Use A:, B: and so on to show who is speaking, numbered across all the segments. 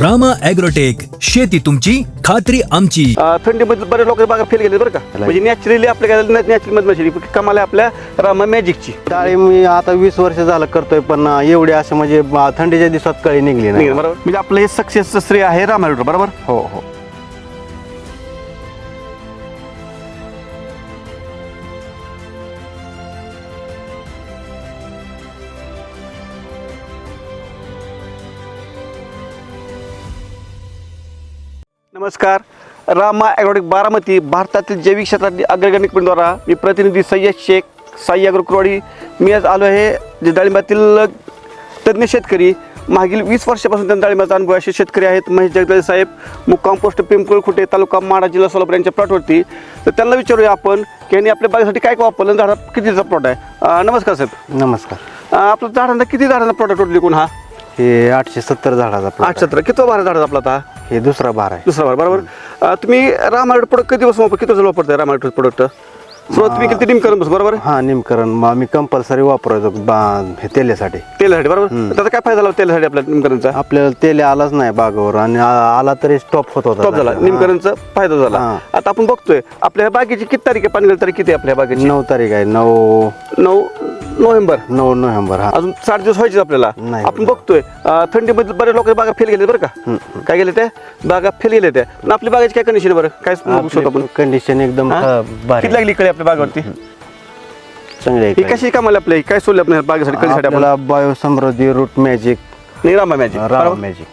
A: Rama agrotech शेती तुमची खात्री आमची.
B: थंडीमध्ये बरेच लोक बागा फेल गेले बरं का. म्हणजे नॅचरली आपल्या नॅचरल मधमाशी कमाल आहे आपल्या रामा मॅजिकची.
C: डाळिंब मी आता वीस वर्ष झालं करतोय पण एवढी असे म्हणजे थंडीच्या दिवसात कळी निघली नाही.
B: बरोबर. म्हणजे आपलं हे सक्सेस श्रेय आहे रामा बरोबर?
C: हो हो.
B: नमस्कार. रामा ॲग्रोटिक बारामती भारतातील जैविक क्षेत्रातील अग्रगण्य कंपनीद्वारा मी प्रतिनिधी सय्यद शेख साई अग्रोक्रवाडी. मी आज आलो आहे जे डाळिंबातील तज्ज्ञ शेतकरी. मागील वीस वर्षापासून त्यांना डाळिंबाचा अनुभव आहे. असे शेतकरी आहेत. महेश जगदाळे साहेब मुक्काम पोस्ट पिंपळ खुटे तालुका माडा जिल्हा सोलापूर यांच्या प्लॉटवरती तर त्यांना विचारूया आपण की यांनी आपल्या बागेसाठी काय काय वापरलं झाडा कितीचा प्लॉट आहे? नमस्कार साहेब.
C: नमस्कार.
B: अं, आपलं झाडांना किती झाडांना प्लॉट टोटली कोण हा?
C: हे आठशे सत्तर झाडाचा plot
B: आठ सतरा किती भार झाडाचा आपला आता हा?
C: दुसरा भार आहे.
B: दुसरा भार बरोबर. अं, तुम्ही रामायण प्रोडक्ट किती दिवस वापर किती दिवस वापरताय रामायण प्रोडक्ट सुरुवात तुम्ही केली निमकरण बस बरोबर
C: हा निमकरण. मग मी कंपल्सरी वापरायचो बा- हे तेलासाठी.
B: तेलासाठी बरोबर? त्याचा काय फायदा झाला तेलासाठी आपल्या निमकरणचा?
C: आपल्याला तेल आलाच नाही बागावर आणि आ- आला तरी स्टॉप होत होता
B: टॉप झाला. निमकरणचा फायदा झाला.
C: हा.
B: आता आपण बघतोय आपल्या ह्या बागेची किती तारीख आहे? पाणी तारीख किती आहे आपल्या बागेची?
C: नऊ तारीख आहे. नऊ
B: नऊ नोव्हेंबर.
C: नऊ नोव्हेंबर हा.
B: अजून साठ दिवस व्हायचे आपल्याला.
C: नाही.
B: आपण बघतोय अं, थंडीमध्ये बरेच लोक बागा फेल गेले बरं का? काय गेले त्या? बागा फेल गेले त्या. पण आपली बागाची काय कंडिशन बरं? काय बघू शकतो आपण?
C: कंडिशन एकदम
B: हा?
C: भारी
B: किती लागली कळी आपल्या बागावरती?
C: चांगली
B: ही. कशी कामाला आपल्या काय सोडलं आपल्या बागेसाठी? कधीसाठी
C: आपल्याला बायोसमृद्धी रूट मॅजिक
B: नाही रामा मॅजिक
C: राम मॅजिक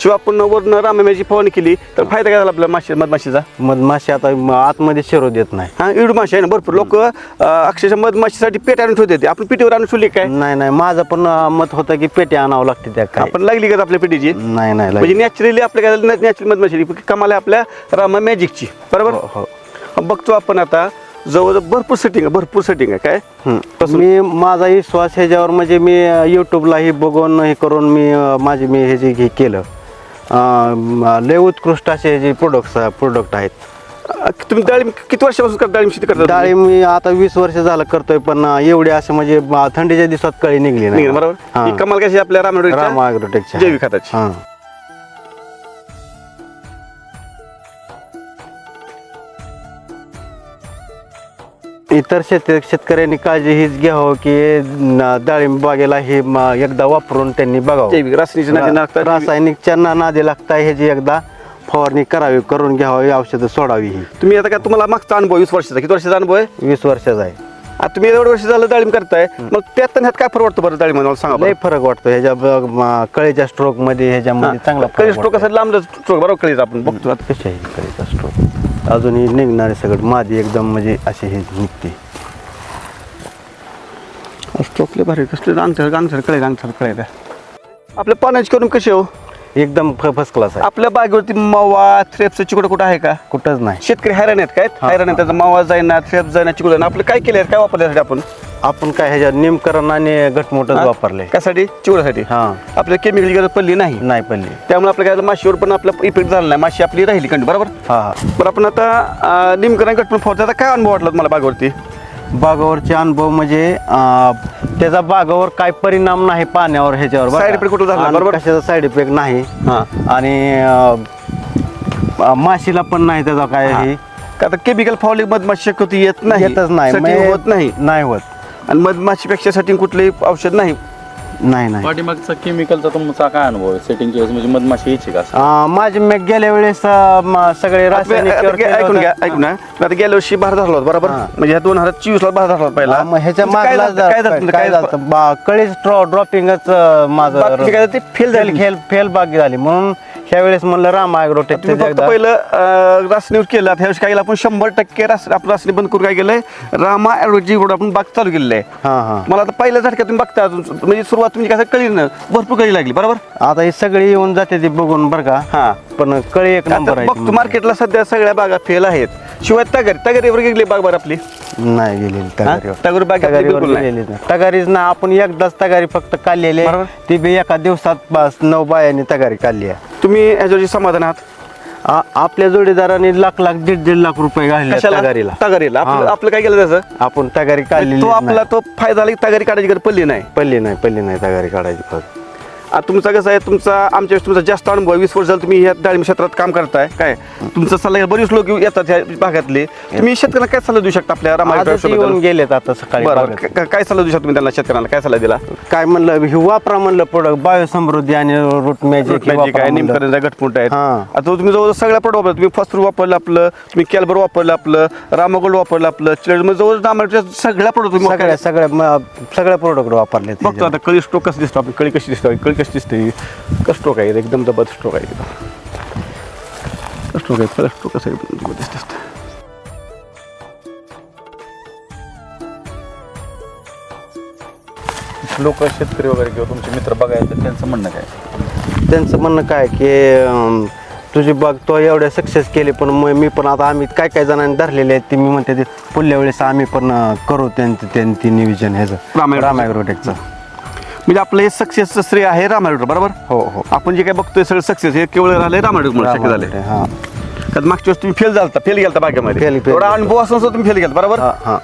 B: शिवाय आपण वरनं रामा मॅजिक फवारणी केली तर फायदा काय झाला आपल्या माशी मधमाशीचा?
C: मधमाशी आता म- आतमध्ये शिरो देत नाही.
B: हा इडू माशी आहे ना? भरपूर लोक अक्षरशः मधमाशीसाठी पेट आणून ठेवते आपण पिठीवर आणून ठेवली काय?
C: नाही नाही. माझं पण अं, मत होतं की पेटी आणावं लागते त्या काय
B: आपण लागली का आपल्या पिठीची?
C: नाही नाही
B: म्हणजे
C: लागली.
B: नॅचरली आपल्या काय नॅचरल मधमाशी कमाल आहे आपल्या रामा मॅजिकची बरोबर?
C: हो, हो.
B: बघतो आपण आता जवळजवळ भरपूर सेटिंग आहे भरपूर सेटिंग आहे. काय?
C: हं. मी माझा विश्वास ह्याच्यावर म्हणजे मी अं, युट्यूबलाही बघून हे करून मी अं, माझे मी हे जे हे केलं. अं, लय उत्कृष्ट असे हे जे प्रोडक्ट्स प्रोडक्ट आहेत.
B: अं, तुम्ही डाळिंब किती वर्षापासून करता? डाळिंब शेती करता
C: डाळिंब मी आता वीस वर्ष झालं करतोय पण अं, एवढे असे म्हणजे अं, थंडीच्या दिवसात कळी निघली नाही.
B: नाही, बरोबर? ही. कमाल कशी आहे आपल्या
C: राम
B: रामा
C: ॲग्रोटेकच्या
B: जैविक खताची.
C: हां. इतर शेत शेतकऱ्यांनी काळजी हीच घ्यावं की डाळिंब बागेला हे एकदा वापरून त्यांनी बघावं.
B: रासायनिक.
C: रासायनिकच्या ना- नादी लागताय ह्याची एकदा फवारणी करावी करून घ्यावी औषधं सोडावी ही.
B: तुम्ही आता काय तुम्हाला मागचा अनुभव वीस वर्षाचा किती वर्षाचा अनुभव आहे?
C: वीस वर्षाचा आहे.
B: आता तुम्ही एवढं वर्ष झालं डाळिंब करताय मग त्यात आणि ह्यात काय फरक वाटतो बरं डाळिंब मला सांगा
C: लय फरक वाटतो ह्याच्या कळीच्या स्ट्रोकमध्ये ह्याच्यामध्ये चांगला
B: कळी स्ट्रोक. असं लांब स्ट्रोक बरोबर कळीचा आपण बघतो आता.
C: कशी आहे कळीचा स्ट्रोक अजूनही निघणारे सगळं. मादी एकदम म्हणजे अशी हे निघते.
B: स्ट्रोकले भारी कसले रांगसर रांगसर कळे रांगसर कळे आपल्या पाण्याची करून कशी हो?
C: एकदम फर्स्ट क्लास आहे.
B: आपल्या बागेवरती मवा थ्रेपचं चिकडं कुठं आहे का?
C: कुठंच नाही.
B: शेतकरी हैराण आहेत काय? हैराण आहेत. त्याचा मावा जाईना थ्रेप जाईना चिकडं. आपलं काय केलं काय वापरलं यासाठी आपण?
C: आपण काय ह्याच्यात निमकरण आणि घटमुटच
B: हा?
C: वापरले
B: कशासाठी? चिवडासाठी
C: हा.
B: आपल्या केमिकल गरज पडली नाही.
C: नाही पडली.
B: त्यामुळे आपल्या काय माशीवर पण आपला इफेक्ट झाला नाही. माशी आपली राहिली कंटी बरोबर?
C: हा हा.
B: बरं आपण आता निमकरण फॉर त्याचा काय अनुभव वाटला तुम्हाला बागेवरती?
C: बागावरचे अनुभव म्हणजे त्याचा बागावर काय परिणाम नाही पाण्यावर ह्याच्यावर का?
B: effect कुठं झाला, बरोबर?
C: कशाचा साईड इफेक्ट नाही.
B: हां.
C: आणि माशीला पण नाही त्याचा काय हे
B: का आता केमिकल फॉलिंग मधमाशी शक्यतो येत नाही.
C: येतच नाही.
B: होत नाही.
C: नाही होत.
B: आणि मधमाशीपेक्षा सेटिंग कुठलंही औषध नाही
C: नाही नाही
D: पाठीमागचा केमिकलचा तुमचा काय अनुभव आहे सेटिंगच्या वेळेस म्हणजे मधमाशी यायची का?
C: अं, माझे मी गेल्या वेळेस अं, म- सगळे
B: आता
C: रासायनिक
B: आता ऐकून. घ्या ऐकून घ्या तुम्ही आता गेल्या वर्षी बाहेर झाला होता बरोबर
C: हां.
B: म्हणजे ह्या दोन हजार चोवीस ला बाहेर झाला होता पहिला
C: मग ह्याच्या
B: तुमचं काय
C: मागला
B: झालं काय झालं तुमचं?
C: काय
B: काय
C: झालं बा- कळीच ड्रॉपिंगच माझं
B: बाकी काय झालं ते fail झाली.
C: फेल फेल बाकी झाली म्हणून ह्या वेळेस म्हणलं राम ॲग्रोटेक
B: तुम्ही फक्त पहिलं अं, रासनीवर केलं. आता ह्या वर्षी काय केलं आपण शंभर टक्के रास आपण रासनी बंद करून काय केलंय? रामा ॲडोजी रोड आपण बाग चालू केलेलं आहे.
C: हा हा.
B: मला आता पहिल्या झटक्यात तुम्ही बघता अजून म्हणजे सुरुवात तुमची काय कळी ना भरपूर कळी लागली बरोबर?
C: आता ही सगळी येऊन जाते ती बघून बरं का.
B: हा.
C: पण कळी एक नंबर आहे
B: बघतो मार्केटला सध्या सगळ्या बागा फेल आहेत. शिवाय तगरी तगरीवर गेली बाग बरं आपली.
C: नाही गेलेली तगारीवर.
B: तगरी बाग आपली
C: तगारीवर
B: बिलकुल नाही.
C: गेलेलीच नाही. तगारीच ना आपण एकदाच तगारी फक्त काढलेली आहे.
B: बरोबर.
C: ती बी एका दिवसात बस नऊ बायाने तगारी काढली आहे.
B: तुम्ही याच्यावरची समाधान आहात?
C: आ- आपल्या जोडीदाराने लाख लाख दीड दीड लाख रुपये घालले
B: कशाला?
C: तगारीला.
B: तगारीला? आपलं
C: हा.
B: आपलं काय केलं त्याचं?
C: आपण तगारी काढलेली
B: तो आपला तो फायदा झाला की तगारी काढायची गरज पडली नाही?
C: पल्ली नाही पल्ली नाही तगारी काढायची फक्त.
B: आता तुमचं कसं आहे तुमचा आमच्या तुमचा जास्त अनुभव. वीस वर्ष झालं तुम्ही ह्या डाळिंब क्षेत्रात काम करताय. काय? तुमचा सल्ला बरेच लोक येतात ह्या भागातले. तुम्ही शेतकऱ्यांना काय सल्ला देऊ शकता आपल्या
C: आजच येऊन
B: रामायण
C: गेलेत आता सकाळी
B: बरं. क- काय सल्ला देऊ शकता तुम्ही त्यांना शेतकऱ्यांना? काय सल्ला दिला?
C: काय म्हणलं हे वापरा म्हणलं प्रोडक्ट बायोसमृद्धी आणि रूट मॅजिक
B: आहे. निमकरण घटमुट आहेत
C: हां.
B: आता तुम्ही जवळ सगळ्या प्रोडक्ट वापरला तुम्ही फस्टर वापरलं आपलं तुम्ही कॅल्बर वापरलं आपलं रामागोल्ड वापरलं आपलं चिलेट म्हणजे जवळ रामाच्या सगळ्या प्रोडक्ट तुम्ही
C: सगळ्या सगळ्या म- सगळ्या प्रोडक्ट वापरले
B: बघतो आता कळी स्ट्रोक कसं दिसतो आपण कळी कशी दिसतो? कळी कशी दिसते स्ट्रोक आहे एकदम जबरदस्त स्ट्रोक आहे स्ट्रोक आहे स्ट्रोक आहे एकदम जबरदस्त दिसतं
D: लोक शेतकरी वगैरे किंवा तुमचे मित्र बघायचं त्यांचं म्हणणं काय?
C: त्यांचं म्हणणं काय की तुझी बाग तो एवढ्या सक्सेस केली पण मग मी पण आता आम्ही काय काय जणांनी धरलेले आहेत ते मी म्हणते ते पुढल्या वेळेस आम्ही पण करू त्यांचं त्यांची नियोजन ह्याचं.
B: रामायण-
C: रामायग्रोटेकचं
B: म्हणजे आपलं हे सक्सेसचं श्रेय आहे रामायण बरोबर?
C: हो हो.
B: आपण जे काय बघतोय सगळं सक्सेस हे केवळ राहिले रामायण शक्य झाले
C: हां.
B: कारण मागच्या वेळेस तुम्ही फेल झालता फेल गेलता बागेमध्ये.
C: गेलता.
B: अनुभव असून तुम्ही फेल गेलता बरोबर.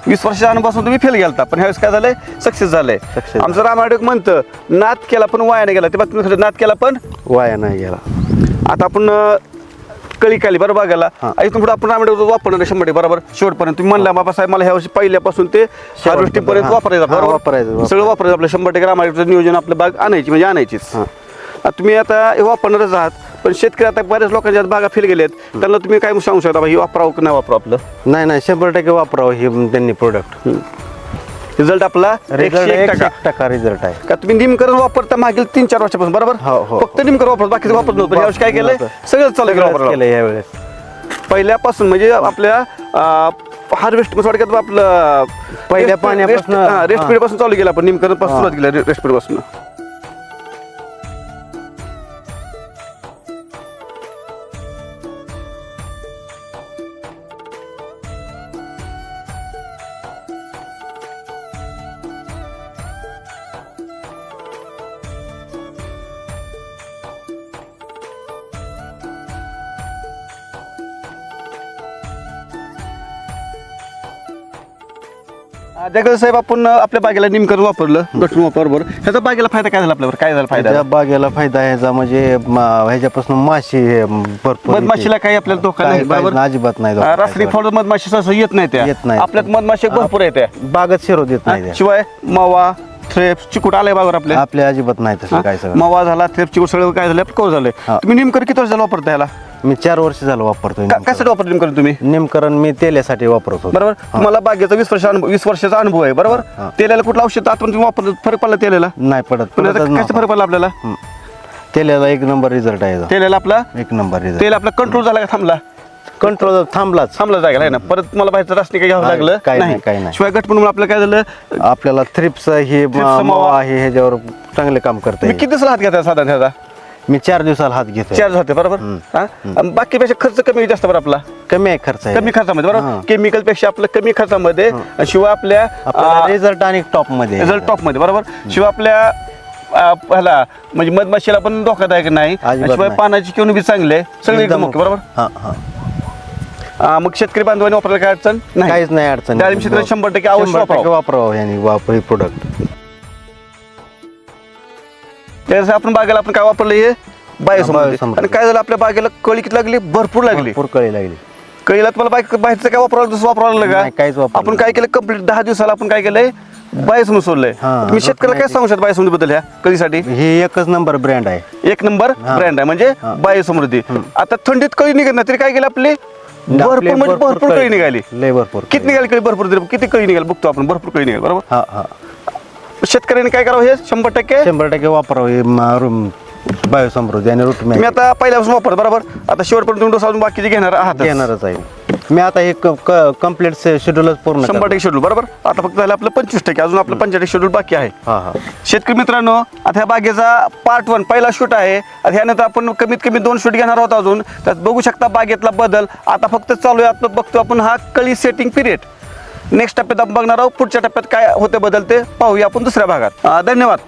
B: वीस वर्षाचा अनुभव असून तुम्ही फेल गेलता पण ह्यावेळेस काय झालंय? सक्सेस झालंय. आमचं रामायण म्हणतं नाद केला पण वाया नाही गेला. ते बघ तुम्ही खरं नाद केला पण?
C: वाया नाही गेला.
B: आता आपण कळी काली बरोबर बघायला इथून पुढे आपण रामायण वापरणार आहे शंभर टक्के, बरोबर? शेवटपर्यंत. तुम्ही म्हणला बाबा साहेब मला ह्या वर्षी पहिल्यापासून ते हार्वेस्टिंगपर्यंत. वापरायचं. बरोबर?
C: वापरायचं.
B: सगळं वापरायचं आपलं. शंभर टक्के रामायणाचं नियोजन आपलं बाग आणायची म्हणजे आणायचीच. तुम्ही आता हे वापरणारच आहात पण शेतकरी आता बऱ्याच लोकांच्या बागा फेल गेलेत त्यांना तुम्ही काय सांगू शकता? हे वापरावं की नाही वापरावं आपलं?
C: नाही नाही शंभर टक्के वापरावं हे त्यांनी प्रोडक्ट
B: रिझल्ट आपला
C: रिझल्ट
B: एकशे एक
C: एकशे
B: टक्का
C: एक टक्का. रिझल्ट आहे.
B: का तुम्ही निमकरण वापरता मागील तीन चार वर्षापासून बरोबर?
C: हो, हो.
B: फक्त निमकरण वापरत बाकीचं वापरत नव्हतं. यावर्षी काय केलंय?
C: नव्हतं.
B: सगळं चालू केलं
C: सगळंच
B: वापरायला.
C: केलं यावेळेस.
B: पहिल्यापासून म्हणजे आपल्या हार्वेस्ट थोडक्यात आपलं
C: पहिल्या पाण्यापासून-
B: रेस्ट- हा. पिरियडपासून चालू केलं आपण.
C: निमकरणपासून.
B: सुरुवात केली रेस्ट पिरियड त्याकडे साहेब आपण आपल्या बागेला निमकरण वापरलं. गटून वापरबर ह्याचा बागेला फायदा काय झाला आपल्यावर? काय झाला फायदा?
C: त्या बागेला फायदा ह्याचा म्हणजे म- ह्याच्यापासून माशी हे भरपूर
B: मधमाशीला काही आपल्याला धोका नाही
C: काय-
B: बरोबर?
C: अजिबात नाही धोका.
B: रासायनिक फळ मधमाशी सहसा येत नाही त्या.
C: येत नाही.
B: आपल्यात मधमाशी भरपूर येते
C: बागच शिरू देत नाही.
B: शिवाय मावा थ्रेप्स चिकूट आलाय बागर आपल्या.
C: आपल्या अजिबात नाही तसं काय
B: हा?
C: सगळं.
B: मावा झाला थ्रेप चिकूट सगळं काय झालं कवर झालंय.
C: हा.
B: तुम्ही निमकर किती वर्ष झालं वापरता याला
C: मी चार वर्ष झालं वापरतोय
B: का- कशासाठी वापरतो निमकरण तुम्ही?
C: नेमकरण मी तेल्यासाठी वापरतो
B: बरोबर? तुम्हाला बागेचा वीस वर्ष अनुभव वीस वर्षाचा अनुभव आहे बरोबर?
C: हा.
B: तेलाला कुठलं औषध आता तुम्ही वापरलं फरक पडला तेलाला?
C: नाही पडत
B: पण आता
C: पडतच
B: कसा
C: नव्हता.
B: फरक पडला आपल्याला?
C: तेल्याला एक नंबर रिझल्ट आहे याचा.
B: तेलाला आपला
C: एक नंबर रिझल्ट
B: तेल आपला कंट्रोल झाला का थांबला?
C: कंट्रोल थांबलाच.
B: थांबला जायला आहे ना? परत मला बाहेरचं रासनी काही घ्यावं
C: नाही,
B: लागलं?
C: काही नाही, काही नाही.
B: शिवाय गट म्हणून आपलं काय झालं?
C: आपल्याला थ्रिप्स हे
B: थ्रिप्स, मावा
C: मावा आहे ह्याच्यावर चांगले काम करता
B: तुम्ही किती दिवसाला हात घेता साधारण ह्याचा?
C: मी चार दिवसाला हात घेतो
B: चार्ज होते बरोबर? हा? बाकीपेक्षा खर्च कमी जास्त बरं आपला?
C: कमी आहे खर्च
B: कमी खर्चामध्ये बरोबर. केमिकलपेक्षा आपलं कमी खर्चामध्ये शिवाय आपल्या
C: रिझल्ट आणि टॉपमध्ये.
B: रिझल्ट टॉपमध्ये बरोबर? शिवाय आपल्या आ, ह्याला म्हणजे मधमाशीला पण धोकादायक नाही.
C: अजिबात
B: शिवाय
C: नाही.
B: पानाची किंवा बी चांगले सगळे एकदम ओके. बरोबर?
C: हा हा.
B: आ, मग शेतकरी बांधवांनी वापरायला काय अडचण? नाही
C: काहीच नाही अडचण.
B: डाळिंब क्षेत्रात शंभर टक्के
C: टक्के
B: वापरावं.
C: वापरावं यांनी वापर प्रोडक्ट
B: त्यासाठी आपण बागेला आपण काय वापरलं हे? बायोसमृद्धी.
C: बायोसमृद्धी.
B: आणि काय झालं? आपल्या बागेला कळी किती लागली? भरपूर लागली.
C: भरपूर कळी लागली.
B: कळीला तुम्हाला बाईक बाहेरचं काय वापरावं दुसरं वापरावं लागलं
C: नाही, काहीच
B: का
C: वापरलं
B: आपण काय केलं? कंप्लीट दहा दिवसाला आपण काय केलंय? बायोसमृद्धी सोडलंय.
C: हा,
B: तुम्ही शेतकऱ्याला काय सांगू शकता बायोसमृद्धी बद्दल ह्या कळीसाठी
C: हे एकच नंबर ब्रँड आहे.
B: एक नंबर. ब्रँड आहे. म्हणजे. बायोसमृद्धी. आता थंडीत कळी निघत नाही तरी काय केलं आपली? भरपूर म्हणजे भरपूर कळी निघाली.
C: लय भरपूर
B: किती निघाली कळी? भरपूर तरी किती कळी निघाली? बघतो आपण भरपूर कळी निघाली बरोबर?
C: हा हा.
B: शेतकऱ्यांनी काय करावं हे? शंभर टक्के?
C: शंभर टक्के वापरावं हे म- बायोसमृद्धी आणि रूट
B: मी आता पहिल्यापासून वापरतो बरोबर? आता शेवटपर्यंत तुम्ही डोस अजून बाकीचे घेणार आहात
C: घेणारच आहे. मी आता हे कंप्लीट शेड्यूलच पूर्ण
B: शंभर
C: करणार.
B: टक्के शेड्यूल बरोबर? आता फक्त झालं आपलं पंचवीस टक्के अजून आपलं पंचवीस शेड्यूल बाकी आहे.
C: हा हा.
B: शेतकरी मित्रांनो आता ह्या बागेचा पार्ट वन पहिला शूट आहे. आता ह्यानंतर आपण कमीत कमी दोन शूट घेणार आहोत अजून. त्यात बघू शकता बागेतला बदल. आता फक्त चालू आहे आता बघतो आपण हा कळी सेटिंग पिरियड नेक्स्ट टप्प्यात आपण बघणार आहोत. पुढच्या टप्प्यात काय होते बदलते पाहूया आपण दुसऱ्या भागात. धन्यवाद.